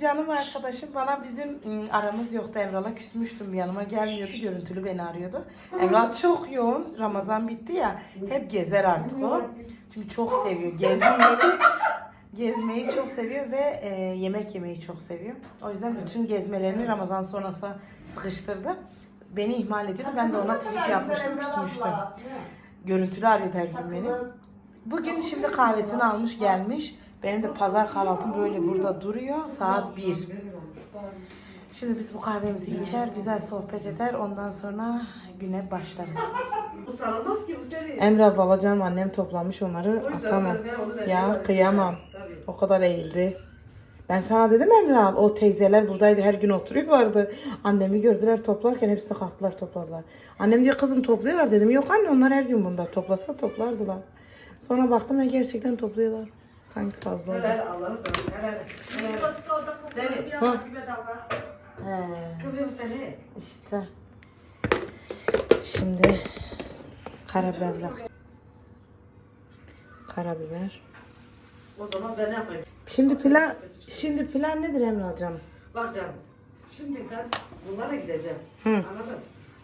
Canım arkadaşım bana bizim ım, aramız yoktu. Emral'a küsmüştüm. Yanıma gelmiyordu. Görüntülü beni arıyordu. Emral çok yoğun. Ramazan bitti ya. Hep gezer artık o. Çünkü çok seviyor gezmeyi. Gezmeyi çok seviyor ve e, yemek yemeyi çok seviyor. O yüzden bütün gezmelerini Ramazan sonrası sıkıştırdı. Beni ihmal ediyordu. Ben de ona trip yapmıştım, küsmüştüm. Görüntülü arıyordu her gün beni. Bugün şimdi kahvesini almış gelmiş. Benim de pazar kahvaltım böyle burada duruyor. Saat 1. Şimdi biz bu kahvemizi içer, güzel sohbet eder. Ondan sonra güne başlarız. Bu sarılmaz ki bu seri. Emre babacığım annem toplamış onları. Atamam. Ya kıyamam. O kadar eğildi. Ben sana dedim Emre al. O teyzeler buradaydı her gün oturuyorlardı. Annemi gördüler toplarken hepsini kalktılar topladılar. Annem diyor kızım topluyorlar dedim. Yok anne onlar her gün bunda. Toplasa toplardılar. Sonra baktım ya gerçekten topluyorlar. Hangisi fazla oldu? Helal Allah'ı sana. Helal. Helal. Seni. Ha. He, işte. Şimdi karabiber bırakacağım. Karabiber. O zaman ben ne yapayım? Şimdi plan şimdi plan nedir Emre canım? Bak canım. Şimdi ben bunlara gideceğim. Hı. Anladın?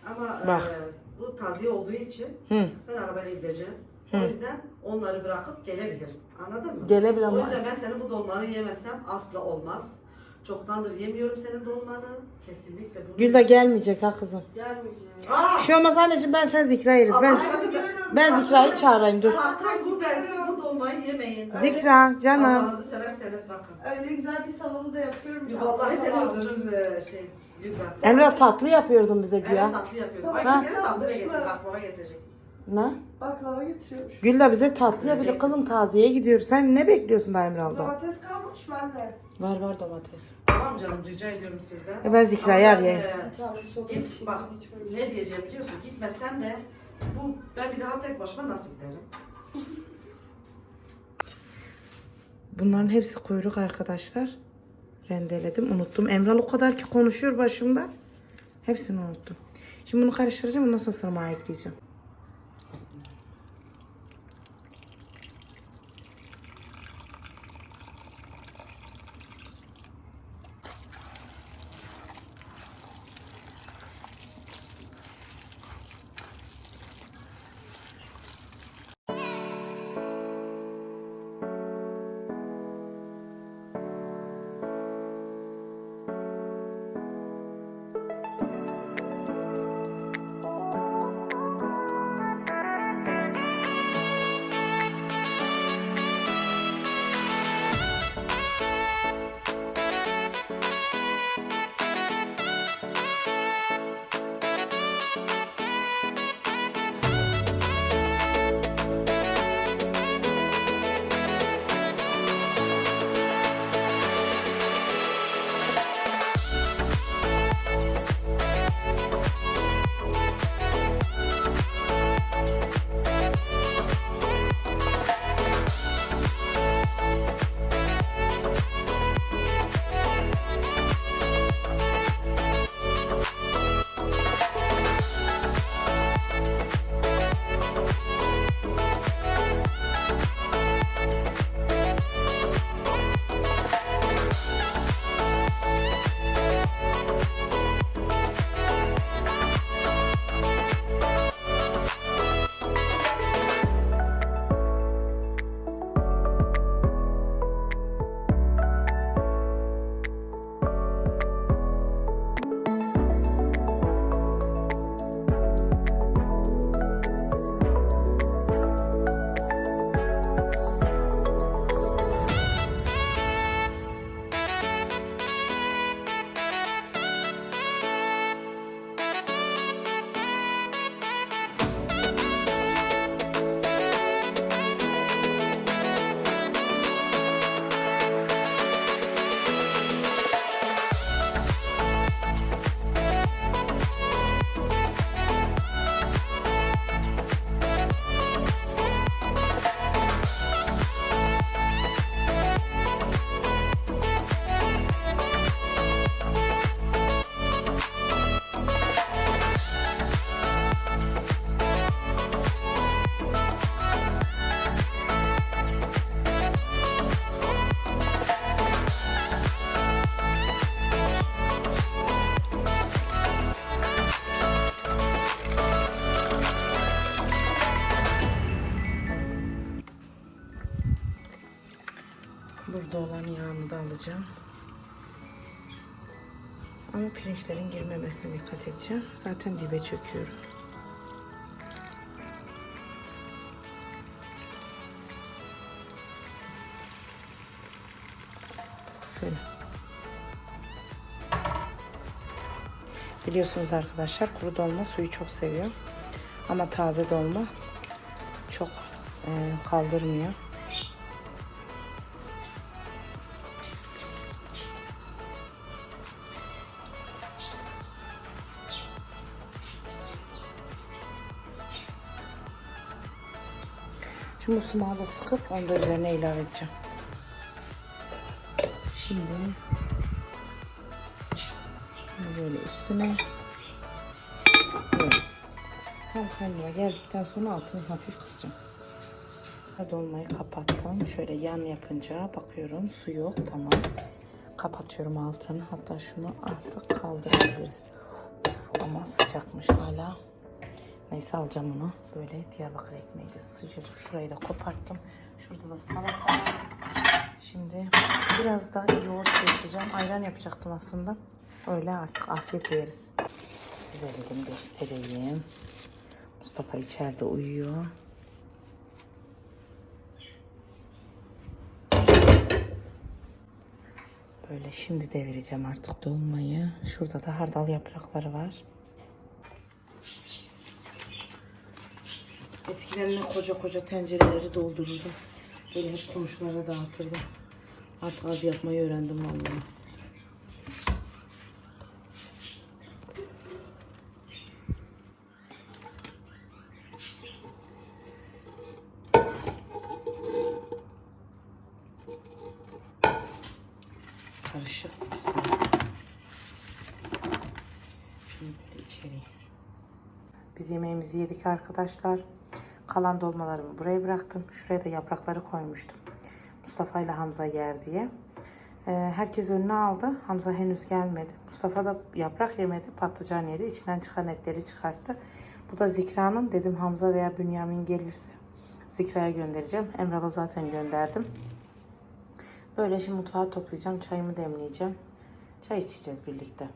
Ama Bak. e, bu taziye olduğu için Hı. ben arabayla gideceğim. Hı. O yüzden onları bırakıp gelebilirim. Anladın mı? Gelebilir O ama- yüzden ben senin bu dolmanı yemezsem asla olmaz. Çoktandır yemiyorum senin dolmanı. Kesinlikle bunu. Gül de gelmeyecek ha kızım. Aa! Bir şey olmaz anneciğim ben sen Zikra yeriz. Ben, ben Zikra'yı çağırayım dur. Zaten bu bensiz bu dolmayı yemeyin. Zikra canım. Allah'ınızı severseniz bakın. Öyle güzel bir salonu da yapıyorum ki. Vallahi seni öldürürüm e, şey. Lütfen. Emre tatlı yapıyordun bize Evet güya. tatlı yapıyordum. Ay Ha. güzel tatlı da Tatlı getir. mı? Baklava getirecek misin? Ne? Baklava getiriyormuş. Gül de bize tatlı yapıyor. Kızım taziyeye gidiyoruz. Sen ne bekliyorsun da Emre abla? Domates kalmış bende. Var var domates. Tamam canım rica ediyorum sizden. E ben Zikra'yı Ama ben, arayayım. e, Bir tane soda Git bak ne diyeceğim biliyorsun gitmesem de bu ben bir daha tek başıma nasıl giderim? Bunların hepsi kuyruk arkadaşlar. Rendeledim. Unuttum. Emral o kadar ki konuşuyor başımda. Hepsini unuttum. Şimdi bunu karıştıracağım. Ondan sonra sırmağa ekleyeceğim. Alacağım. Ama pirinçlerin girmemesine dikkat edeceğim. Zaten dibe çöküyorum. Şöyle. Biliyorsunuz arkadaşlar kuru dolma suyu çok seviyor. Ama taze dolma çok e, kaldırmıyor. Bu sumağı da sıkıp onu da üzerine ilave edeceğim. Şimdi böyle üstüne böyle. Tam kaynama geldikten sonra altını hafif kısacağım. Dolmayı kapattım. Şöyle yan yapınca bakıyorum su yok tamam. Kapatıyorum altını. Hatta şunu artık kaldırabiliriz. Ama sıcakmış hala. Neyse alacağım onu. Böyle Diyarbakır ekmeği de sıcacık. Şurayı da koparttım. Şurada da salata. Şimdi biraz da yoğurt ekleyeceğim. Ayran yapacaktım aslında. Öyle artık afiyet yeriz. Size dedim göstereyim. Mustafa içeride uyuyor. Böyle şimdi devireceğim artık dolmayı. Şurada da hardal yaprakları var. Eskiden ne koca koca tencereleri doldururdum. Böyle hep komşulara dağıtırdım. Artık az yapmayı öğrendim vallahi. Karışık. Şimdi içeriye. Biz yemeğimizi yedik arkadaşlar. Kalan dolmalarımı buraya bıraktım. Şuraya da yaprakları koymuştum. Mustafa ile Hamza yer diye. Ee, herkes önüne aldı. Hamza henüz gelmedi. Mustafa da yaprak yemedi. Patlıcan yedi. İçinden çıkan etleri çıkarttı. Bu da Zikra'nın. Dedim Hamza veya Bünyamin gelirse Zikra'ya göndereceğim. Emrah'a zaten gönderdim. Böyle şimdi mutfağı toplayacağım. Çayımı demleyeceğim. Çay içeceğiz birlikte.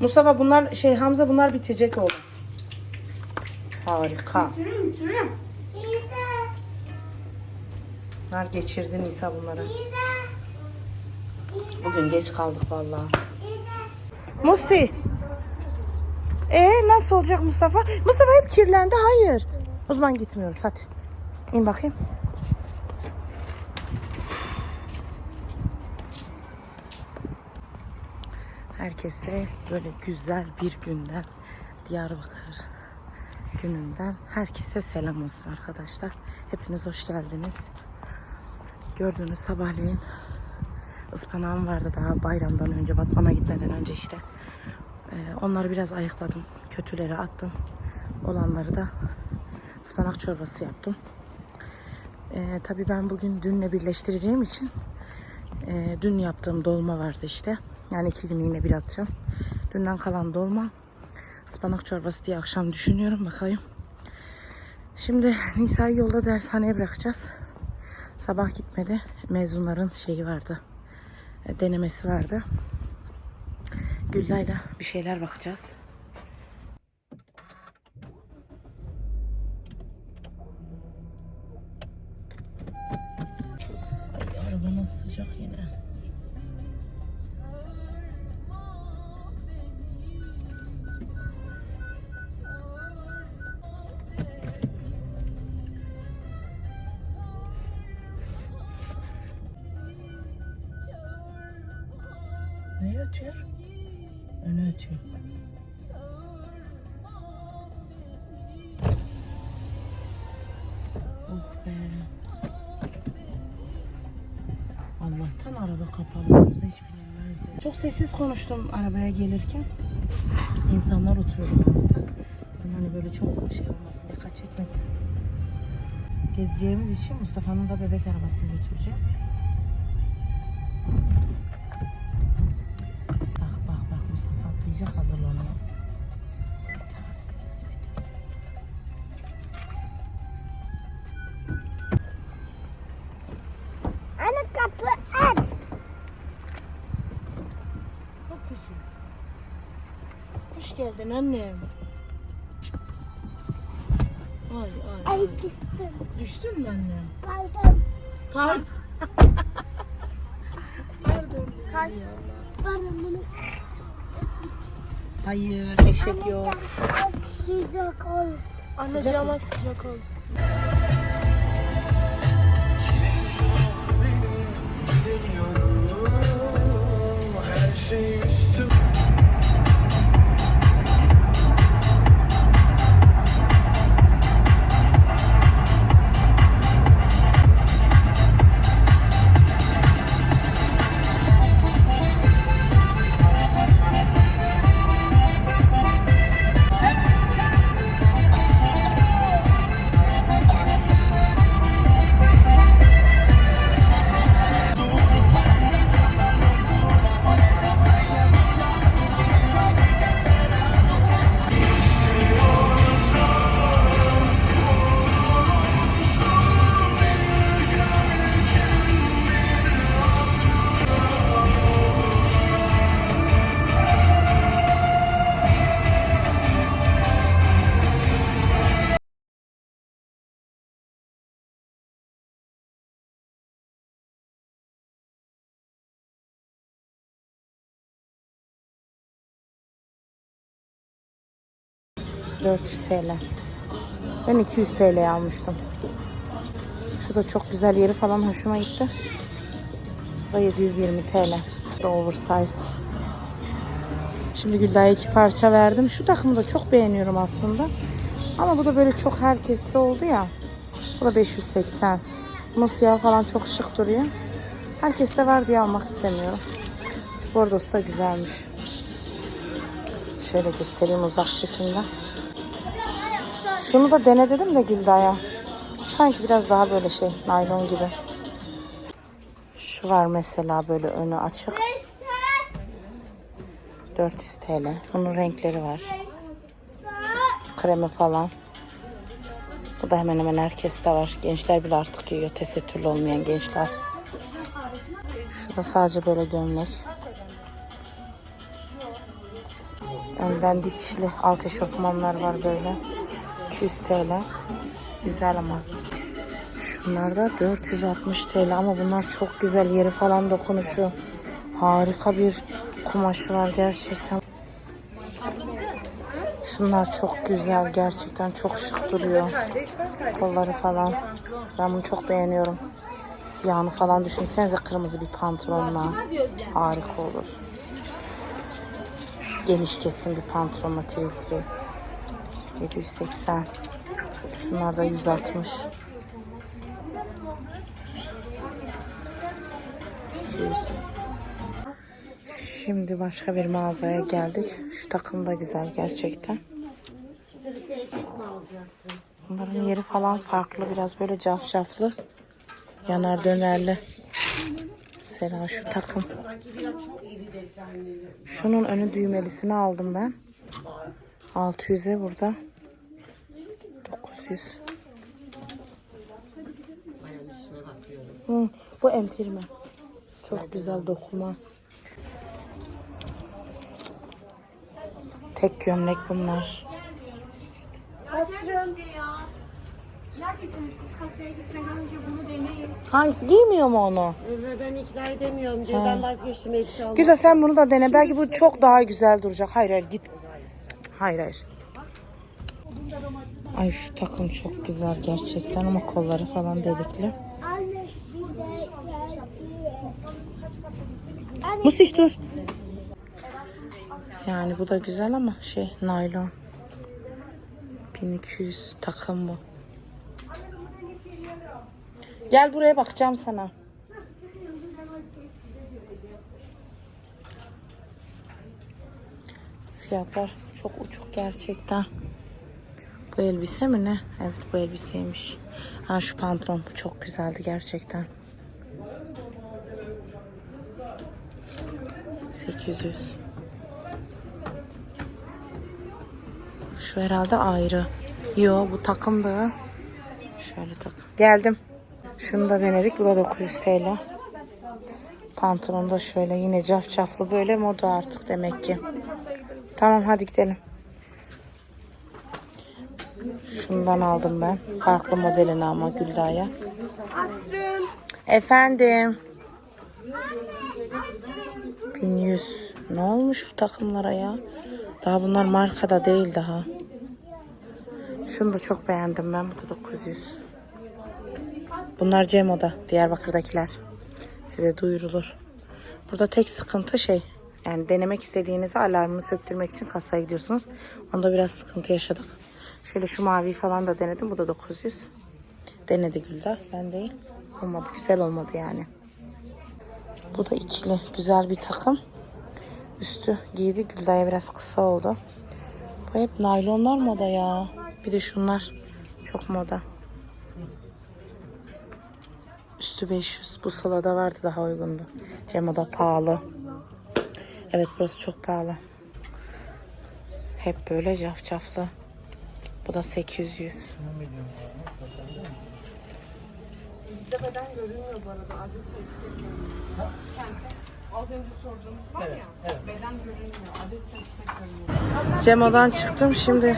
Mustafa bunlar şey Hamza bunlar bitecek oğlum. Harika. Bitiririm bitiririm. Bunlar geçirdi Nisa bunlara. Bugün geç kaldık vallahi. Musti. Ee nasıl olacak Mustafa? Mustafa hep kirlendi. Hayır. O zaman gitmiyoruz hadi. İn bakayım. Herkese böyle güzel bir günden Diyarbakır gününden herkese selam olsun arkadaşlar. Hepiniz hoş geldiniz. Gördüğünüz sabahleyin ıspanağım vardı daha bayramdan önce Batman'a gitmeden önce işte. Ee, onları biraz ayıkladım. Kötüleri attım. Olanları da ıspanak çorbası yaptım. Ee, tabii ben bugün dünle birleştireceğim için e, dün yaptığım dolma vardı işte. Yani iki gün yine bir atacağım. Dünden kalan dolma ıspanak çorbası diye akşam düşünüyorum bakayım. Şimdi Nisa'yı yolda dershaneye bırakacağız. Sabah gitmedi. Mezunların şeyi vardı. e, Denemesi vardı. Gülday'la bir şeyler bakacağız. Ne ötüyor? Öne ötüyor. Oh be. Allah'tan araba kapalı olsa hiç bilinmezdi. Çok sessiz konuştum arabaya gelirken. İnsanlar oturuyordu. Dedim hani böyle çok şey olmasın, dikkat çekmesin. Gezeceğimiz için Mustafa'nın da bebek arabasını götüreceğiz. Annem. Ay ay ay. Ay düştüm. Düştün mü annem? Pardon. Pardon. Pardon. Pardon bunu. Hayır eşek yok. Sıcak ol. Anne Sıcak cama mı? sıcak ol. 400 TL. Ben 200 TL almıştım. Şu da çok güzel yeri falan hoşuma gitti. Bu da 720 TL. Bu da oversize. Şimdi Gülday'a iki parça verdim. Şu takımı da çok beğeniyorum aslında. Ama bu da böyle çok herkeste oldu ya. Bu da 580. Bunun siyah falan çok şık duruyor. Herkeste var diye almak istemiyorum. Şu bordosu da güzelmiş. Şöyle göstereyim uzak çekimde. Şunu da dene dedim de Gülday'a. Sanki biraz daha böyle şey naylon gibi. Şu var mesela böyle önü açık. 400 TL. Bunun renkleri var. Kremi falan. Bu da hemen hemen herkeste var. Gençler bile artık giyiyor. Tesettürlü olmayan gençler. Şu da sadece böyle gömlek. Önden dikişli alt eşofmanlar var böyle. 200 TL. Güzel ama. Şunlar da 460 TL ama bunlar çok güzel yeri falan dokunuşu. Harika bir kumaşı var gerçekten. Şunlar çok güzel gerçekten çok şık duruyor. Kolları falan. Ben bunu çok beğeniyorum. Siyahını falan düşünsenize kırmızı bir pantolonla. Harika olur. Geniş kesim bir pantolonla tril. 780. Şunlar da 160. 200. Şimdi başka bir mağazaya geldik. Şu takım da güzel gerçekten. Bunların yeri falan farklı. Biraz böyle cafcaflı. Yanar dönerli. Mesela şu takım. Şunun önü düğmelisini aldım ben. 600'e burada. 900. Hı, bu empirme. Çok güzel dokuma. Tek gömlek bunlar. Neredesiniz? Siz kasaya gitmeden önce bunu deneyin. Hangisi? Giymiyor mu onu? Ve ben ikna edemiyorum diyor. Ben vazgeçtim elbise almak. Güzel sen bunu da dene. Belki bu çok daha güzel duracak. Hayır hayır git. Hayır hayır. Ay şu takım çok güzel gerçekten ama kolları falan delikli. Mustiş dur. Yani bu da güzel ama şey naylon. 1200 takım bu. Gel buraya bakacağım sana. Fiyatlar çok uçuk gerçekten. Bu elbise mi ne? Evet bu elbiseymiş. Ha şu pantolon çok güzeldi gerçekten. 800. Şu herhalde ayrı. Yo bu takım da. Şöyle takım. Geldim. Şunu da denedik. Bu da 900 TL. Pantolon da şöyle yine cafcaflı böyle moda artık demek ki. Tamam hadi gidelim. Şundan aldım ben. Farklı modelini ama Gülda'ya. Asrın. Efendim. 1100. Ne olmuş bu takımlara ya? Daha bunlar markada değil daha. Şunu da çok beğendim ben. Bu da 900. Bunlar Cemo'da. Diyarbakır'dakiler. Size duyurulur. Burada tek sıkıntı şey. Yani denemek istediğinizi alarmını söktürmek için kasaya gidiyorsunuz. Onda biraz sıkıntı yaşadık. Şöyle şu mavi falan da denedim. Bu da 900. Denedi Güldar. Ben değil. Olmadı. Güzel olmadı yani. Bu da ikili. Güzel bir takım. Üstü giydi. Gülday'a biraz kısa oldu. Bu hep naylonlar moda ya. Bir de şunlar. Çok moda. Üstü 500. Bu salada vardı daha uygundu. Cemo'da pahalı. Evet burası çok pahalı. Hep böyle cafcaflı. Bu da 800. Cemo'dan çıktım şimdi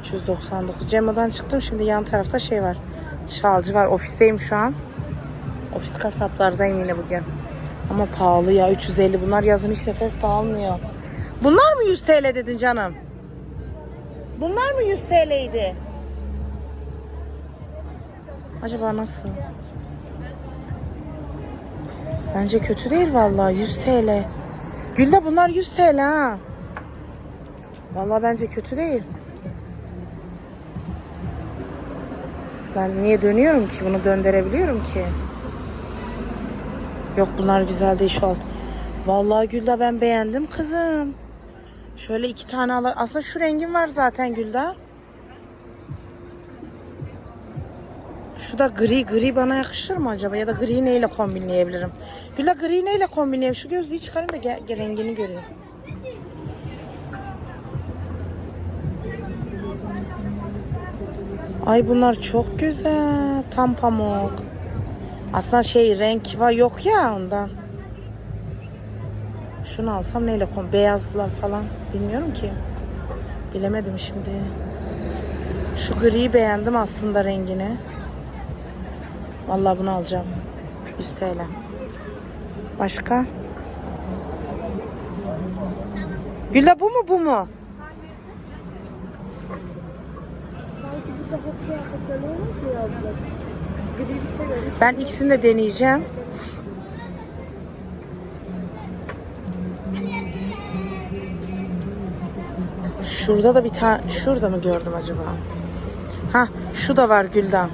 399 Cemo'dan çıktım şimdi yan tarafta şey var. Şalcı var ofisteyim şu an. Ofis kasaplardayım yine bugün Ama pahalı ya 350 bunlar yazın hiç nefes de almıyor Bunlar mı 100 TL dedin canım? Bunlar mı 100 TL'ydi? Acaba nasıl? Bence kötü değil vallahi 100 TL. Gülde bunlar 100 TL ha. Vallahi bence kötü değil. Ben niye dönüyorum ki? Bunu döndürebiliyorum ki. Yok bunlar güzel değil şu alt. Vallahi Gülda ben beğendim kızım. Şöyle iki tane al. Aslında şu rengim var zaten Gülda. Şu da gri. Gri bana yakışır mı acaba? Ya da gri neyle kombinleyebilirim? Gülda gri neyle kombinleyeyim? Şu gözlüğü çıkarayım da ge- rengini göreyim. Ay bunlar çok güzel. Tam pamuk. Aslında şey renk var yok ya ondan. Şunu alsam neyle kom? Beyazla falan. Bilmiyorum ki. Bilemedim şimdi. Şu griyi beğendim aslında rengini. Vallahi bunu alacağım. 100 TL. Başka? Güla bu mu bu mu? Sanki bu daha kıyafetler olmaz mı yazlık? Gri bir şey var. Ben ikisini de deneyeceğim. Şurada da bir tane şurada mı gördüm acaba? Ha, şu da var Güldan.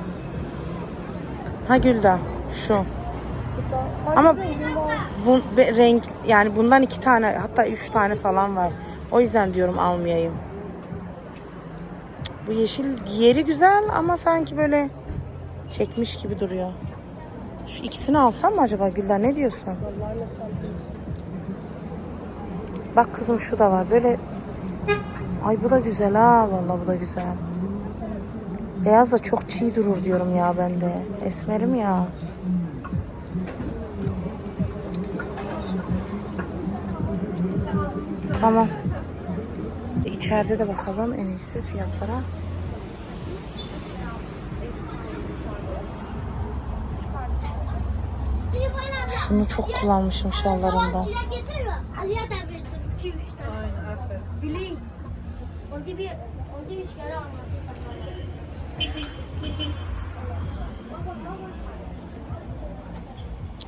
Ha Güldan, şu. Ama-. Bu be- renk yani bundan iki tane hatta üç tane falan var. O yüzden diyorum almayayım. Bu yeşil yeri güzel ama sanki böyle çekmiş gibi duruyor. Şu ikisini alsam mı acaba Gülden ne diyorsun? Bak kızım şu da var böyle. Ay bu da güzel ha vallahi bu da güzel. Beyaz da çok çiğ durur diyorum ya ben de. Esmerim ya. Tamam. İçeride de bakalım en iyisi fiyatlara. Şunu çok kullanmışım şallarında. Çilek getir mi? Ali'ye de verdim. İki üç tane. Aynen aferin. Bilin. Orada bir, orada üç kere anlatırsam.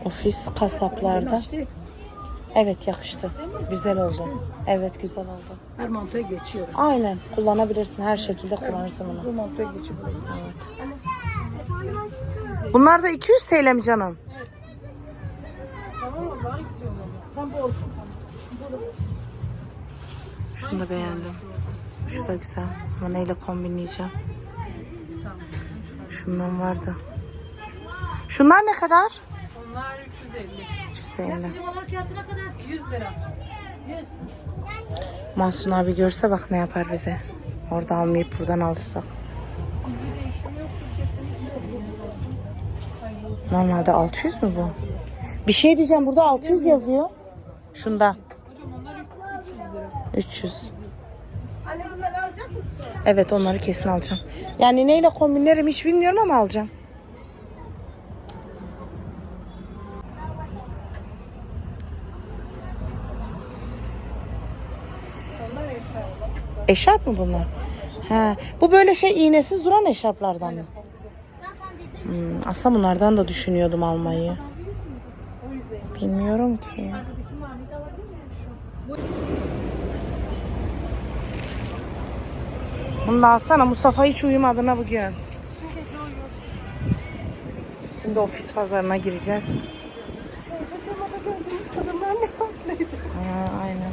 Ofis kasaplarda. Evet yakıştı. Güzel oldu. Evet güzel oldu. Her mantığa geçiyor. Aynen kullanabilirsin. Her şekilde kullanırsın Bu bunu. mantığa geçiyor. Evet. Bunlar da 200 TL mi canım? Yolladı? Tam bu olsun. Şunu da beğendim. Şu da güzel. Ama neyle kombinleyeceğim? Şundan vardı. Şunlar ne kadar? Onlar 350. 350. 100 lira. Mahsun abi görse bak ne yapar bize. Orada almayıp buradan alsak. Normalde 600 mü bu? Bir şey diyeceğim burada 600 yazıyor. Şunda. Hocam onlar 300 lira. 300. Anne bunları alacak mısın? Evet onları kesin alacağım. Yani neyle kombinlerim hiç bilmiyorum ama alacağım. Eşarp mı bunlar? He. Bu böyle şey iğnesiz duran eşarplardan mı? Hmm, aslında bunlardan da düşünüyordum almayı. O 150. Bilmiyorum ki. Bunu da alsana. Mustafa hiç uyumadı mı bugün? Şimdi ofis pazarına gireceğiz. Şeyde camada gördüğümüz kadınlar ne tatlıydı. Ha, aynen.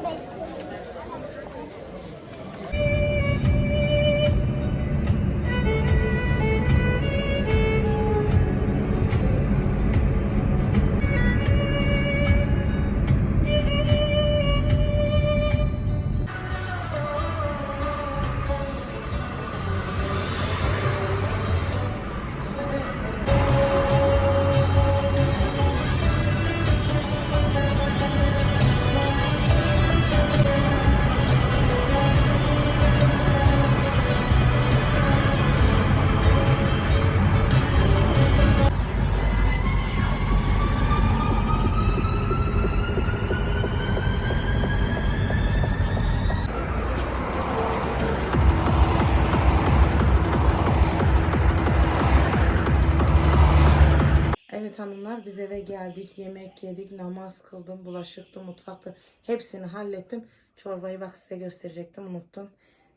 Evet hanımlar biz eve geldik, yemek yedik, namaz kıldım, bulaşıktı, mutfaktı. Hepsini hallettim. Çorbayı bak size gösterecektim, unuttum.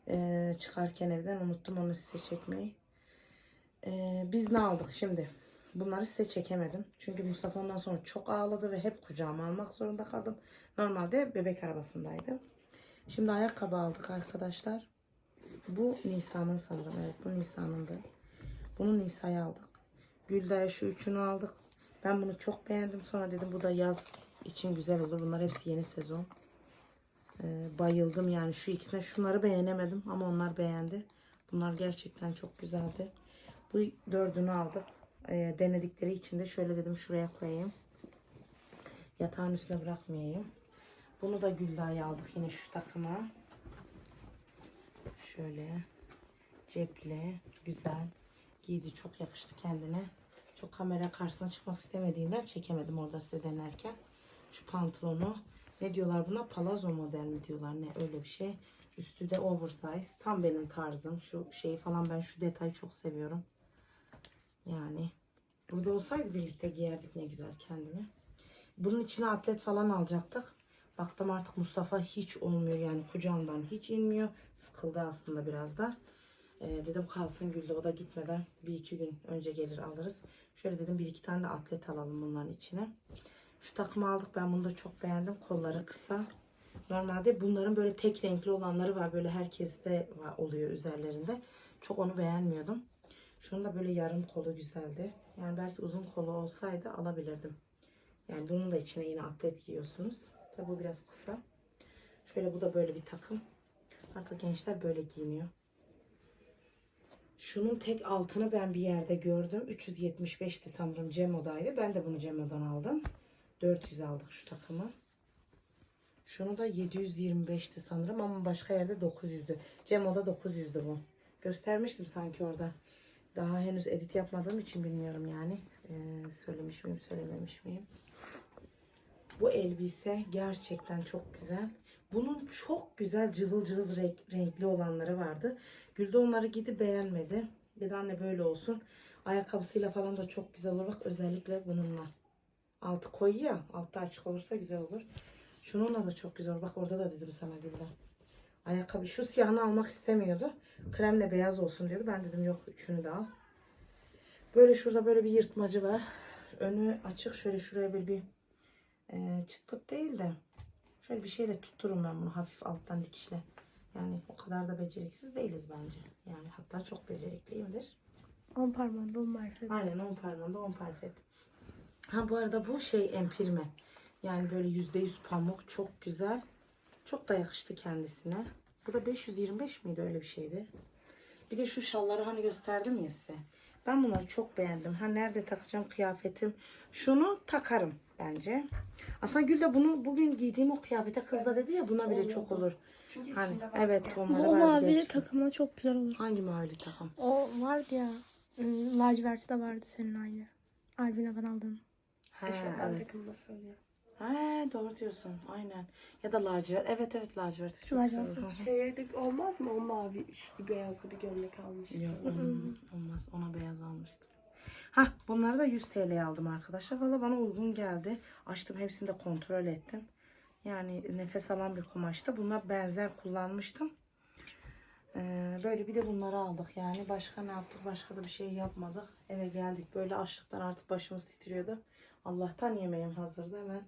Ee, çıkarken evden unuttum onu size çekmeyi. Ee, biz ne aldık şimdi? Bunları size çekemedim. Çünkü Mustafa ondan sonra çok ağladı ve hep kucağıma almak zorunda kaldım. Normalde bebek arabasındaydı. Şimdi ayakkabı aldık arkadaşlar. Bu Nisa'nın sanırım. Evet bu Nisa'nındı. Bunu Nisa'ya aldık. Gülday'a şu üçünü aldık. Ben bunu çok beğendim. Sonra dedim bu da yaz için güzel olur. Bunlar hepsi yeni sezon. Ee, bayıldım yani şu ikisine. Şunları beğenemedim ama onlar beğendi. Bunlar gerçekten çok güzeldi. Bu dördünü aldık. Ee, denedikleri için de şöyle dedim şuraya koyayım. Yatağın üstüne bırakmayayım. Bunu da Gülday'a aldık yine şu takıma. Şöyle cepli, güzel. Giydi çok yakıştı kendine. Çok kamera karşısına çıkmak istemediğinden çekemedim orada size denerken. Şu pantolonu ne diyorlar buna? Palazzo model mi diyorlar ne öyle bir şey. Üstü de oversize. Tam benim tarzım. Şu şeyi falan ben şu detayı çok seviyorum. Yani burada olsaydı birlikte giyerdik ne güzel kendimi. Bunun içine atlet falan alacaktık. Baktım artık Mustafa hiç olmuyor yani kucağımdan hiç inmiyor. Sıkıldı aslında biraz da. Ee, dedim kalsın Gülde o da gitmeden bir iki gün önce gelir alırız. Şöyle dedim bir iki tane de atlet alalım bunların içine. Şu takımı aldık. Ben bunu da çok beğendim. Kolları kısa. Normalde bunların böyle tek renkli olanları var. Böyle herkeste oluyor üzerlerinde. Çok onu beğenmiyordum. Şunun da böyle yarım kolu güzeldi. Yani belki uzun kolu olsaydı alabilirdim. Yani bunun da içine yine atlet giyiyorsunuz. Tabi bu biraz kısa. Şöyle bu da böyle bir takım. Artık gençler böyle giyiniyor. Şunun tek altını ben bir yerde gördüm. 375'ti sanırım Cemo'daydı. Ben de bunu Cemo'dan aldım. 400 aldık şu takımı. Şunu da 725'ti sanırım ama başka yerde 900'dü. Cemo'da 900'dü bu. Göstermiştim sanki orada. Daha henüz edit yapmadığım için bilmiyorum yani. Ee, söylemiş miyim söylememiş miyim. Bu elbise gerçekten çok güzel. Bunun çok güzel cıvıl cıvıl renk- renkli olanları vardı. Gülde onları gidip beğenmedi. Dedi anne böyle olsun. Ayakkabısıyla falan da çok güzel olur. Bak özellikle bununla. Altı koyu ya. Altta açık olursa güzel olur. Şununla da çok güzel olur. Bak orada da dedim sana Gülde. Ayakkabı şu siyahını almak istemiyordu. Kremle beyaz olsun diyordu. Ben dedim yok üçünü de al. Böyle şurada böyle bir yırtmacı var. Önü açık. Şöyle şuraya bir bir e, çıt pıt değil de şöyle bir şeyle tuttururum ben bunu hafif alttan dikişle. Yani o kadar da beceriksiz değiliz bence. Yani hatta çok becerikliyimdir. On parmağında on marifet. Aynen 10 parmağında 10 parfet. Ha bu arada bu şey empirme. Yani böyle yüzde yüz pamuk çok güzel. Çok da yakıştı kendisine. Bu da 525 miydi öyle bir şeydi. Bir de şu şalları hani gösterdim ya size. Ben bunları çok beğendim. Ha nerede takacağım kıyafetim. Şunu takarım bence. Aslında Gül de bunu bugün giydiğim o kıyafete kız da dedi ya buna bile çok olur. Çünkü Hani içinde var. evet Bu tonları o var. mavili gerçi. takımına çok güzel olur. Hangi mavili takım? O vardı ya. ıı, Lacivert'i de vardı senin aynı. Albina'dan aldığım. Ha, Eşofman evet. söylüyor. Ha, doğru diyorsun. Aynen. Ya da lacivert. Evet evet lacivert. Çok Lacivert güzel olur. Şeye de olmaz mı? O mavi bir beyazlı bir gömlek almıştı. Yok olmaz. Ona beyaz almıştım. Ha bunları da 100 TL'ye aldım arkadaşlar. Valla bana uygun geldi. Açtım hepsini de kontrol ettim. Yani nefes alan bir kumaştı. Bunlar benzer kullanmıştım. Ee, böyle bir de bunları aldık yani. Başka ne yaptık? Başka da bir şey yapmadık. Eve geldik. Böyle açlıktan artık başımız titriyordu. Allah'tan yemeğim hazırdı. Hemen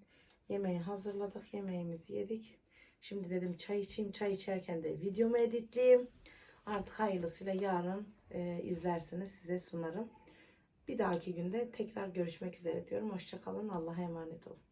yemeği hazırladık. Yemeğimizi yedik. Şimdi dedim çay içeyim. Çay içerken de videomu editleyeyim. Artık hayırlısıyla yarın e, izlersiniz. Size sunarım. Bir dahaki günde tekrar görüşmek üzere diyorum. Hoşçakalın. Allah'a emanet olun.